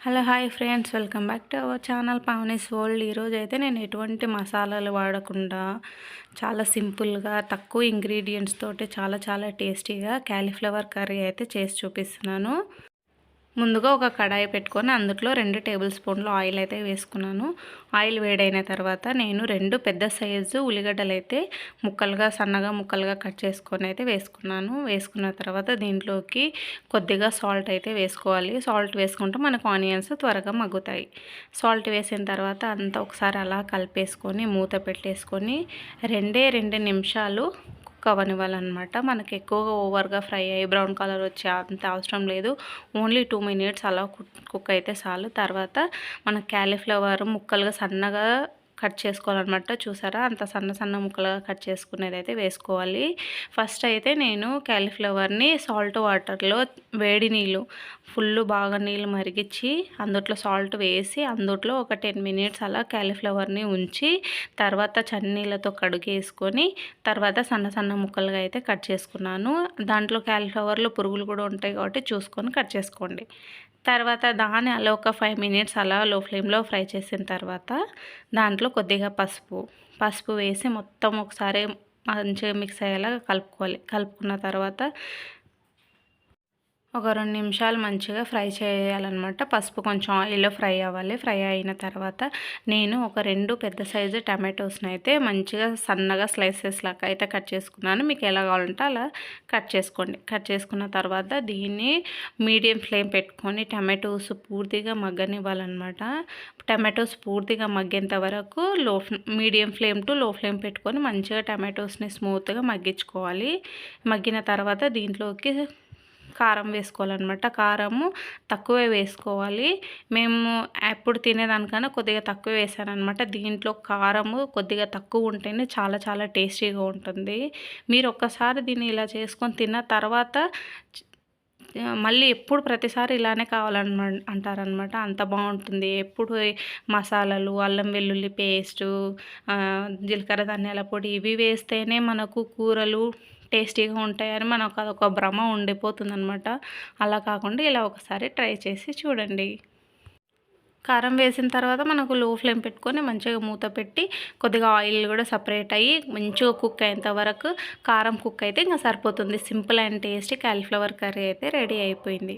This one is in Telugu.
Hello hi friends. Welcome back to our channel Pavani's world. ఈరోజు అయితే నేను ఎటువంటి మసాలాలు వాడకుండా చాలా సింపుల్గా తక్కువ ఇంగ్రీడియంట్స్ తోటి చాలా చాలా టేస్టీగా క్యాలీఫ్లవర్ కర్రీ అయితే చేసి చూపిస్తున్నాను. ముందుగా ఒక కడాయి పెట్టుకొని అందులో రెండు టేబుల్ స్పూన్లు ఆయిల్ అయితే వేసుకున్నాను. ఆయిల్ వేడైన తర్వాత నేను రెండు పెద్ద సైజు ఉల్లిగడ్డలు అయితే ముక్కలుగా సన్నగా ముక్కలుగా కట్ చేసుకొని అయితే వేసుకున్నాను. వేసుకున్న తర్వాత దీంట్లోకి కొద్దిగా సాల్ట్ అయితే వేసుకోవాలి. సాల్ట్ వేసుకుంటే మనకు ఆనియన్స్ త్వరగా మగ్గుతాయి. సాల్ట్ వేసిన తర్వాత అంతా ఒకసారి అలా కలిపేసుకొని మూత పెట్టేసుకొని రెండే రెండు నిమిషాలు కుక్ అవ్వనివ్వాలన్నమాట మనకి ఎక్కువగా ఓవర్గా ఫ్రై అయ్యి బ్రౌన్ కలర్ వచ్చే అంత అవసరం లేదు. ఓన్లీ టూ మినిట్స్ అలా కుక్ అయితే చాలు. తర్వాత మన క్యాలీఫ్లవర్ ముక్కలుగా సన్నగా కట్ చేసుకోవాలన్నమాట చూసారా? అంత సన్న సన్న ముక్కలుగా కట్ చేసుకునేది అయితే వేసుకోవాలి. ఫస్ట్ అయితే నేను క్యాలీఫ్లవర్ని సాల్ట్ వాటర్లో వేడి నీళ్ళు ఫుల్ బాగా నీళ్ళు మరిగించి అందుట్లో సాల్ట్ వేసి అందుట్లో ఒక టెన్ మినిట్స్ అలా క్యాలీఫ్లవర్ని ఉంచి తర్వాత చన్నీళ్ళతో కడుగేసుకొని తర్వాత సన్న సన్న ముక్కలుగా అయితే కట్ చేసుకున్నాను. దాంట్లో క్యాలీఫ్లవర్లో పురుగులు కూడా ఉంటాయి కాబట్టి చూసుకొని కట్ చేసుకోండి. తర్వాత దాన్ని అలా ఒక ఫైవ్ మినిట్స్ అలా లో ఫ్లేమ్లో ఫ్రై చేసిన తర్వాత దాంట్లో కొద్దిగా పసుపు. పసుపు వేసి మొత్తం ఒకసారి మంచిగా మిక్స్ అయ్యేలాగా కలుపుకోవాలి. కలుపుకున్న తర్వాత ఒక రెండు నిమిషాలు మంచిగా ఫ్రై చేయాలన్నమాట. పసుపు కొంచెం ఆయిల్లో ఫ్రై అవ్వాలి. ఫ్రై అయిన తర్వాత నేను ఒక రెండు పెద్ద సైజు టమాటోస్ని అయితే మంచిగా సన్నగా స్లైసెస్ లాగా అయితే కట్ చేసుకున్నాను. మీకు ఎలా కావాలంటే అలా కట్ చేసుకోండి. కట్ చేసుకున్న తర్వాత దీన్ని మీడియం ఫ్లేమ్ పెట్టుకొని టమాటోస్ పూర్తిగా మగ్గనివ్వాలన్నమాట. టమాటోస్ పూర్తిగా మగ్గేంత వరకు low medium flame to low flame పెట్టుకొని మంచిగా టమాటోస్ని స్మూత్గా మగ్గించుకోవాలి. మగ్గిన తర్వాత దీంట్లోకి కారం వేసుకోవాలన్నమాట. కారము తక్కువే వేసుకోవాలి. మేము ఎప్పుడు తినేదానికన్నా కొద్దిగా తక్కువ వేసాను అనమాట దీంట్లో కారము కొద్దిగా తక్కువ ఉంటేనే చాలా చాలా టేస్టీగా ఉంటుంది. మీరు ఒక్కసారి దీన్ని ఇలా చేసుకొని తిన్న తర్వాత మళ్ళీ ఎప్పుడు ప్రతిసారి ఇలానే కావాలన్నమా అంటారనమాట. అంత బాగుంటుంది. ఎప్పుడు మసాలాలు అల్లం వెల్లుల్లి పేస్టు జీలకర్ర ధనియాల పొడి ఇవి వేస్తేనే మనకు కూరలు టేస్టీగా ఉంటాయని మనకు అదొక భ్రమ ఉండిపోతుందనమాట. అలా కాకుండా ఇలా ఒకసారి ట్రై చేసి చూడండి. కారం వేసిన తర్వాత మనకు లో ఫ్లేమ్ పెట్టుకొని మంచిగా మూత పెట్టి కొద్దిగా ఆయిల్ కూడా సపరేట్ అయ్యి మంచిగా కుక్ అయ్యేంత వరకు కారం కుక్ అయితే ఇంకా సరిపోతుంది. Simple and tasty cauliflower curry అయితే రెడీ అయిపోయింది.